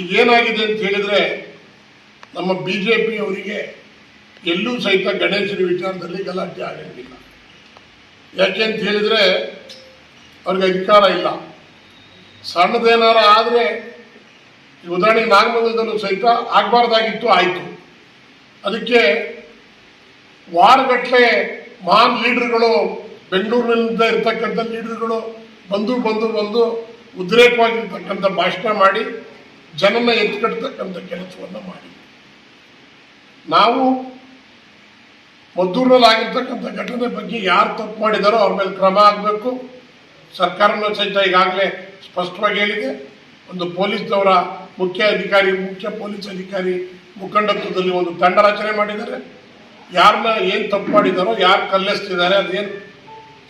ಈಗ ಏನಾಗಿದೆ ಅಂತ ಹೇಳಿದ್ರೆ, ನಮ್ಮ ಬಿ ಜೆ ಅವರಿಗೆ ಎಲ್ಲೂ ಸಹಿತ ಗಣೇಶನ ವಿಚಾರದಲ್ಲಿ ಗಲಾಟೆ ಆಗಿರಲಿಲ್ಲ ಯಾಕೆ ಅಂತ ಹೇಳಿದ್ರೆ, ಅವ್ರಿಗೆ ಅಧಿಕಾರ ಇಲ್ಲ. ಸಣ್ಣದೇನಾರ ಆದರೆ ಉದಾಹರಣೆಗೆ ನಾಗಮಂಗಲದಲ್ಲೂ ಸಹಿತ ಆಗಬಾರ್ದಾಗಿತ್ತು, ಆಯಿತು. ಅದಕ್ಕೆ ವಾರಗಟ್ಟಲೆ ಮಹಾನ್ ಲೀಡರ್ಗಳು, ಬೆಂಗಳೂರಿನಿಂದ ಇರ್ತಕ್ಕಂಥ ಲೀಡರ್ಗಳು ಬಂದು ಬಂದು ಬಂದು ಉದ್ರೇಕವಾಗಿರ್ತಕ್ಕಂಥ ಭಾಷಣ ಮಾಡಿ ಜನನ ಎತ್ಕಟ್ತಕ್ಕಂಥ ಕೆಲಸವನ್ನು ಮಾಡಿ. ನಾವು ಮದ್ದೂರಿನಲ್ಲಿ ಆಗಿರ್ತಕ್ಕಂಥ ಘಟನೆ ಬಗ್ಗೆ ಯಾರು ತಪ್ಪು ಮಾಡಿದಾರೋ ಅವ್ರ ಮೇಲೆ ಕ್ರಮ ಆಗಬೇಕು. ಸರ್ಕಾರನೂ ಸಹಿತ ಈಗಾಗಲೇ ಸ್ಪಷ್ಟವಾಗಿ ಹೇಳಿದೆ. ಒಂದು ಪೊಲೀಸ್ನವರ ಮುಖ್ಯ ಅಧಿಕಾರಿ, ಮುಖ್ಯ ಪೊಲೀಸ್ ಅಧಿಕಾರಿ ಮುಖಂಡತ್ವದಲ್ಲಿ ಒಂದು ತಂಡ ರಚನೆ ಮಾಡಿದ್ದಾರೆ. ಯಾರನ್ನ ಏನು ತಪ್ಪು ಮಾಡಿದಾರೋ, ಯಾರು ಕಲ್ಲೆಸ್ತಿದ್ದಾರೆ, ಅದೇನು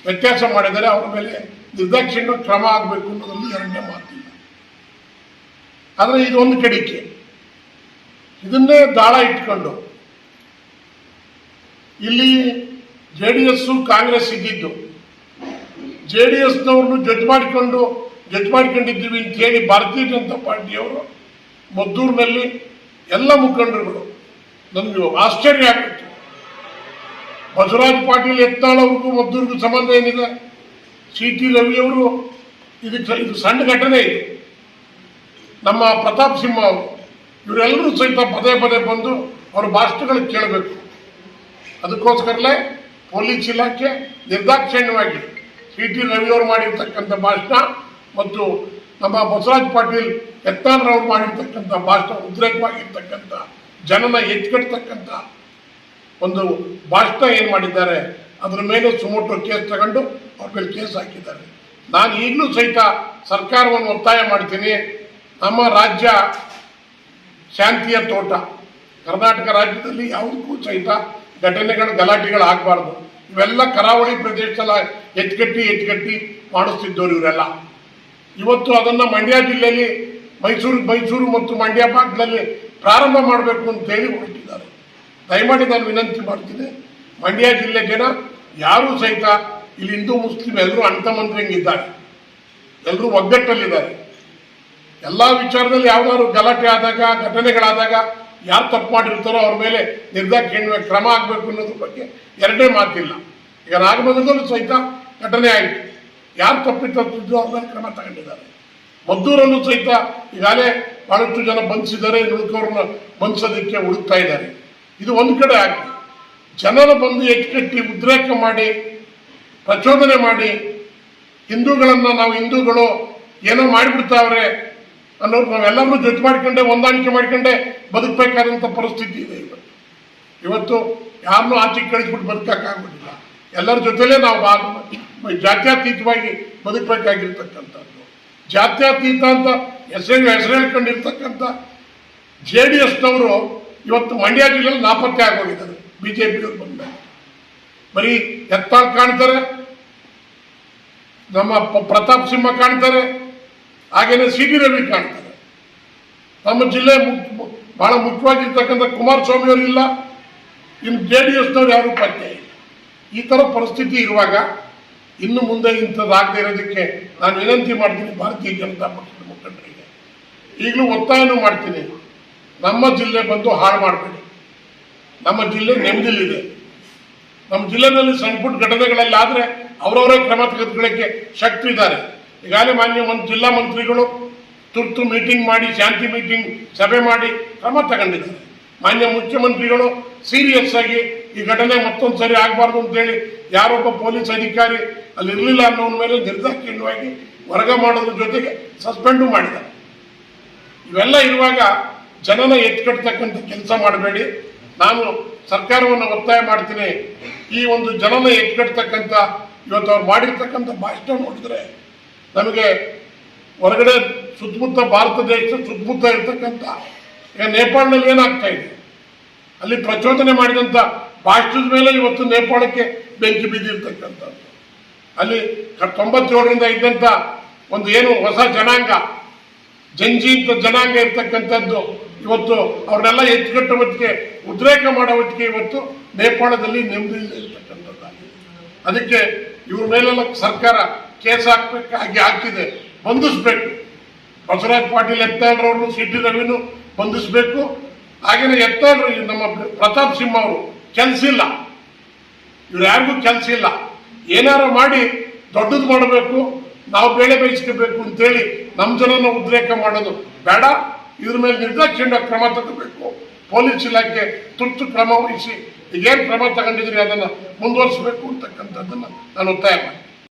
ವ್ಯತ್ಯಾಸ ಮಾಡಿದ್ದಾರೆ, ಅವ್ರ ಮೇಲೆ ನಿರ್ದಾಕ್ಷಿಣ್ಯ ಕ್ರಮ ಆಗಬೇಕು ಅನ್ನೋದನ್ನು ಎರಡನೇ ಮಾತಿಲ್ಲ. ಆದರೆ ಇದೊಂದು ಕಡಿಕೆ ಇದನ್ನೇ ದಾಳ ಇಟ್ಕೊಂಡು. ಇಲ್ಲಿ ಜೆ ಡಿ ಎಸ್ಸು ಕಾಂಗ್ರೆಸ್ ಇದ್ದಿದ್ದು. ಜೆ ಡಿ ಎಸ್ನವ್ರನ್ನು ಜಡ್ಜ್ ಮಾಡಿಕೊಂಡು, ಜಡ್ಜ್ ಮಾಡ್ಕೊಂಡಿದ್ದೀವಿ ಅಂತ ಹೇಳಿ ಭಾರತೀಯ ಜನತಾ ಪಾರ್ಟಿಯವರು, ಮದ್ದೂರಿನಲ್ಲಿ ಎಲ್ಲ ಮುಖಂಡರುಗಳು, ನನಗೆ ಆಶ್ಚರ್ಯ ಆಗಿತ್ತು ಬಸವರಾಜ್ ಪಾಟೀಲ್ ಯತ್ನಾಳ್ ಅವ್ರಿಗೂ ಮದ್ದೂರಿಗೂ ಸಂಬಂಧ ಏನಿದೆ? ಸಿ ಟಿ ರವಿಯವರು ಇದಕ್ಕೆ ಇದು ಸಣ್ಣ ಘಟನೆ ಇದು. ನಮ್ಮ ಪ್ರತಾಪ್ ಸಿಂಹ ಅವರು, ಇವರೆಲ್ಲರೂ ಸಹಿತ ಪದೇ ಪದೇ ಬಂದು ಅವರ ಭಾಷಣಗಳು ಕೇಳಬೇಕು. ಅದಕ್ಕೋಸ್ಕರಲೇ ಪೊಲೀಸ್ ಇಲಾಖೆ ನಿರ್ದಾಕ್ಷಿಣ್ಯವಾಗಿ ಸಿ ಟಿ ರವಿಯವರು ಮಾಡಿರ್ತಕ್ಕಂಥ ಭಾಷಣ ಮತ್ತು ನಮ್ಮ ಬಸವರಾಜ್ ಪಾಟೀಲ್ ಯತ್ನಾಳ್ರವ್ರು ಮಾಡಿರ್ತಕ್ಕಂಥ ಭಾಷಣ, ಉದ್ರೇಕವಾಗಿರ್ತಕ್ಕಂಥ, ಜನನ ಎಚ್ಚಿಕಟ್ಟತಕ್ಕಂಥ ಒಂದು ಭಾಷಣ ಏನು ಮಾಡಿದ್ದಾರೆ, ಅದರ ಮೇಲೆ ಸುಮೋಟೋ ಕೇಸ್ ತಗೊಂಡು ಅವ್ರ ಮೇಲೆ ಕೇಸ್ ಹಾಕಿದ್ದಾರೆ. ನಾನು ಈಗಲೂ ಸಹಿತ ಸರ್ಕಾರವನ್ನು ಒತ್ತಾಯ ಮಾಡ್ತೀನಿ. ನಮ್ಮ ರಾಜ್ಯ ಶಾಂತಿಯ ತೋಟ. ಕರ್ನಾಟಕ ರಾಜ್ಯದಲ್ಲಿ ಯಾವುದಕ್ಕೂ ಸಹಿತ ಘಟನೆಗಳು, ಗಲಾಟೆಗಳು ಆಗಬಾರ್ದು. ಇವೆಲ್ಲ ಕರಾವಳಿ ಪ್ರದೇಶದಲ್ಲ ಎತ್ಕಟ್ಟಿ ಎತ್ಕಟ್ಟಿ ಮಾಡಿಸ್ತಿದ್ದವರು ಇವರೆಲ್ಲ. ಇವತ್ತು ಅದನ್ನು ಮಂಡ್ಯ ಜಿಲ್ಲೆಯಲ್ಲಿ, ಮೈಸೂರು ಮೈಸೂರು ಮತ್ತು ಮಂಡ್ಯ ಭಾಗದಲ್ಲಿ ಪ್ರಾರಂಭ ಮಾಡಬೇಕು ಅಂತ ಹೇಳಿ ಹೊರಟಿದ್ದಾರೆ. ದಯಮಾಡಿ ನಾನು ವಿನಂತಿ ಮಾಡ್ತೀನಿ, ಮಂಡ್ಯ ಜಿಲ್ಲೆ ಜನ ಯಾರು ಸಹಿತ ಇಲ್ಲಿ ಹಿಂದೂ, ಮುಸ್ಲಿಂ ಎಲ್ಲರೂ ಅಣ್ತಮಂತ್ರಂಗಿದ್ದಾರೆ ಎಲ್ಲರೂ ಒಗ್ಗಟ್ಟಲ್ಲಿದ್ದಾರೆ. ಎಲ್ಲ ವಿಚಾರದಲ್ಲಿ ಯಾವ್ದಾದ್ರು ಗಲಾಟೆ ಆದಾಗ, ಘಟನೆಗಳಾದಾಗ ಯಾರು ತಪ್ಪು ಮಾಡಿರ್ತಾರೋ ಅವ್ರ ಮೇಲೆ ನಿರ್ದಾಕ್ಷಿಣ್ಯ ಕ್ರಮ ಆಗಬೇಕು ಅನ್ನೋದ್ರ ಬಗ್ಗೆ ಎರಡನೇ ಮಾತಿಲ್ಲ. ಈಗ ನಾಗಮಂಗಲದಲ್ಲೂ ಸಹಿತ ಘಟನೆ ಆಯಿತು. ಯಾರು ತಪ್ಪಿಟ್ಟಿದ್ದು ಅವ್ರ ಮೇಲೆ ಕ್ರಮ ತಗೊಂಡಿದ್ದಾರೆ. ಮದ್ದೂರಲ್ಲೂ ಸಹಿತ ಈಗಾಗಲೇ ಬಹಳಷ್ಟು ಜನ ಬಂಧಿಸಿದ್ದಾರೆ ಉಳುಕವ್ರನ್ನ ಬಂಧಿಸೋದಕ್ಕೆ ಹುಡುಕ್ತಾ ಇದ್ದಾರೆ. ಇದು ಒಂದು ಕಡೆ ಆಗಿ ಜನರ ಬಂದು ಎಚ್ಚೆಟ್ಟಿ ಉದ್ರೇಕ ಮಾಡಿ, ಪ್ರಚೋದನೆ ಮಾಡಿ, ಹಿಂದೂಗಳನ್ನು ನಾವು ಹಿಂದೂಗಳು ಏನೋ ಮಾಡಿಬಿಡ್ತಾವ್ರೆ ಅನ್ನೋದು ನಾವೆಲ್ಲರೂ ಜೊತೆ ಮಾಡ್ಕೊಂಡೆ, ಹೊಂದಾಣಿಕೆ ಮಾಡ್ಕೊಂಡೆ ಬದುಕಬೇಕಾದಂಥ ಪರಿಸ್ಥಿತಿ ಇದೆ ಇವತ್ತು ಇವತ್ತು ಯಾರನ್ನೂ ಆಚೆಗೆ ಕಳಿಸ್ಬಿಟ್ಟು ಬದುಕಾಗೋದಿಲ್ಲ ಎಲ್ಲರ ಜೊತೆಲೇ ನಾವು ಜಾತ್ಯಾತೀತವಾಗಿ ಬದುಕಬೇಕಾಗಿರ್ತಕ್ಕಂಥದ್ದು. ಜಾತ್ಯಾತೀತ ಅಂತ ಹೆಸರು ಹೆಸರು ಹೇಳ್ಕೊಂಡಿರ್ತಕ್ಕಂಥ ಜೆ ಡಿ ಎಸ್ನವರು ಇವತ್ತು ಮಂಡ್ಯ ಜಿಲ್ಲೆಯಲ್ಲಿ ನಾಪತ್ತೆ ಆಗೋಗಿದ್ದಾರೆ. ಬಿ ಜೆ ಪಿಯವರು ಬಂದ ಬರೀ ಎತ್ತಾಳ್ ಕಾಣ್ತಾರೆ, ನಮ್ಮ ಪ್ರತಾಪ್ ಸಿಂಹ ಕಾಣ್ತಾರೆ ಹಾಗೇನೆ ಸಿ ಟಿ ರವಿ ಕಾಣ್ತಾರೆ ನಮ್ಮ ಜಿಲ್ಲೆ ಬಹಳ ಮುಖ್ಯವಾಗಿರ್ತಕ್ಕಂಥ ಕುಮಾರಸ್ವಾಮಿ ಅವರು ಇಲ್ಲ, ಇನ್ನು ಜೆ ಡಿ ಎಸ್ನವ್ರು ಯಾರು ಪತ್ತೆ ಈ ಥರ ಪರಿಸ್ಥಿತಿ ಇರುವಾಗ ಇನ್ನು ಮುಂದೆ ಇಂಥದ್ದಾಗದೇ ಇರೋದಕ್ಕೆ ನಾನು ವಿನಂತಿ ಮಾಡ್ತೀನಿ ಭಾರತೀಯ ಜನತಾ ಪಕ್ಷದ ಮುಖಂಡರಿಗೆ. ಈಗಲೂ ಒತ್ತಾಯನೂ ಮಾಡ್ತೀನಿ, ನಮ್ಮ ಜಿಲ್ಲೆ ಬಂದು ಹಾಳು ಮಾಡಬೇಡಿ. ನಮ್ಮ ಜಿಲ್ಲೆ ನೆಮ್ಮದಿಲ್ಲಿದೆ ನಮ್ಮ ಜಿಲ್ಲೆನಲ್ಲಿ ಸಣ್ಣ ಪುಟ್ಟ ಘಟನೆಗಳಲ್ಲಿ ಆದರೆ ಅವರವರೇ ಕ್ರಮ ತೆಗೆದುಕೊಳ್ಳೋಕ್ಕೆ ಶಕ್ತಿ ಇದ್ದಾರೆ. ಈಗಾಗಲೇ ಮಾನ್ಯ ಜಿಲ್ಲಾ ಮಂತ್ರಿಗಳು ತುರ್ತು ಮೀಟಿಂಗ್ ಮಾಡಿ, ಶಾಂತಿ ಮೀಟಿಂಗ್ ಸಭೆ ಮಾಡಿ ಕ್ರಮ ತಗೊಂಡಿದ್ದಾರೆ. ಮಾನ್ಯ ಮುಖ್ಯಮಂತ್ರಿಗಳು ಸೀರಿಯಸ್ ಆಗಿ ಈ ಘಟನೆ ಮತ್ತೊಂದು ಸರಿ ಆಗಬಾರ್ದು ಅಂತೇಳಿ ಯಾರೊಬ್ಬ ಪೊಲೀಸ್ ಅಧಿಕಾರಿ ಅಲ್ಲಿ ಇರಲಿಲ್ಲ ಅನ್ನೋ ಮೇಲೆ ನಿರ್ದಾಕ್ಷಿಣ್ಯವಾಗಿ ವರ್ಗ ಮಾಡೋದ್ರ ಜೊತೆಗೆ ಸಸ್ಪೆಂಡು ಮಾಡಿದ್ದಾರೆ. ಇವೆಲ್ಲ ಇರುವಾಗ ಜನನ ಎತ್ಕಟ್ತಕ್ಕಂಥ ಕೆಲಸ ಮಾಡಬೇಡಿ. ನಾನು ಸರ್ಕಾರವನ್ನು ಒತ್ತಾಯ ಮಾಡ್ತೀನಿ. ಈ ಒಂದು ಜನನ ಎತ್ಕಟ್ತಕ್ಕಂಥ ಇವತ್ತು ಅವ್ರು ಮಾಡಿರ್ತಕ್ಕಂಥ ಭಾಷಣ ನೋಡಿದ್ರೆ ನಮಗೆ ಹೊರಗಡೆ ಸುತ್ತಮುತ್ತ ಭಾರತ ದೇಶ ಸುತ್ತಮುತ್ತ ಇರ್ತಕ್ಕಂಥ ಈಗ ನೇಪಾಳದಲ್ಲಿ ಏನಾಗ್ತಾ ಇದೆ? ಅಲ್ಲಿ ಪ್ರಚೋದನೆ ಮಾಡಿದಂಥ ಭಾಷಣದ ಮೇಲೆ ಇವತ್ತು ನೇಪಾಳಕ್ಕೆ ಬೆಂಕಿ ಬಿದ್ದಿರ್ತಕ್ಕಂಥದ್ದು ಅಲ್ಲಿ ತೊಂಬತ್ತೇಳರಿಂದ ಇದ್ದಂಥ ಒಂದು ಏನು ಹೊಸ ಜನಾಂಗ ಜಂಜಿ ಅಂತ ಜನಾಂಗ ಇರ್ತಕ್ಕಂಥದ್ದು ಇವತ್ತು ಅವ್ರನ್ನೆಲ್ಲ ಎಚ್ಚುಕಟ್ಟ ಹೊತ್ತಿಗೆ, ಉದ್ರೇಕ ಮಾಡೋ ಹೊತ್ತಿಗೆ ಇವತ್ತು ನೇಪಾಳದಲ್ಲಿ ನೆಮ್ಮದಿ ಇರ್ತಕ್ಕಂಥದ್ದಾಗಿದೆ. ಅದಕ್ಕೆ ಇವ್ರ ಮೇಲೆಲ್ಲ ಸರ್ಕಾರ ಕೇಸ್ ಹಾಕ್ಬೇಕಾಗಿ ಹಾಕಿದೆ. ಬಂಧಿಸ್ಬೇಕು. ಬಸವರಾಜ್ ಪಾಟೀಲ್ ಎತ್ತಾಳ್ರವ್ರನ್ನು ಸಿ ಟಿ ರವಿನು ಬಂಧಿಸಬೇಕು. ಹಾಗೇನೆ ಎತ್ತಾಳ್ರು ನಮ್ಮ ಪ್ರತಾಪ್ ಸಿಂಹ ಅವರು. ಕೆಲಸ ಇಲ್ಲ. ಇವ್ರು ಯಾರಿಗೂ ಕೆಲಸ ಇಲ್ಲ. ಏನಾರು ಮಾಡಿ ದೊಡ್ಡದು ಮಾಡಬೇಕು. ನಾವು ಬೇಳೆ ಬೇಯಿಸ್ಕೋಬೇಕು ಅಂತೇಳಿ ನಮ್ಮ ಜನನ ಉದ್ರೇಕ ಮಾಡೋದು ಬೇಡ. ಇದ್ರ ಮೇಲೆ ನಿರ್ದಾಕ್ಷಿಣ್ಯ ಕ್ರಮ ತಗೋಬೇಕು. ಪೊಲೀಸ್ ಇಲಾಖೆ ತುರ್ತು ಕ್ರಮ ವಹಿಸಿ. ಈಗೇನು ಕ್ರಮ ತಗೊಂಡಿದ್ರಿ ಅದನ್ನು ಮುಂದುವರಿಸಬೇಕು ಅಂತಕ್ಕಂಥದ್ದನ್ನು ನಾನು ಒತ್ತಾಯ ಮಾಡ್ತೀನಿ.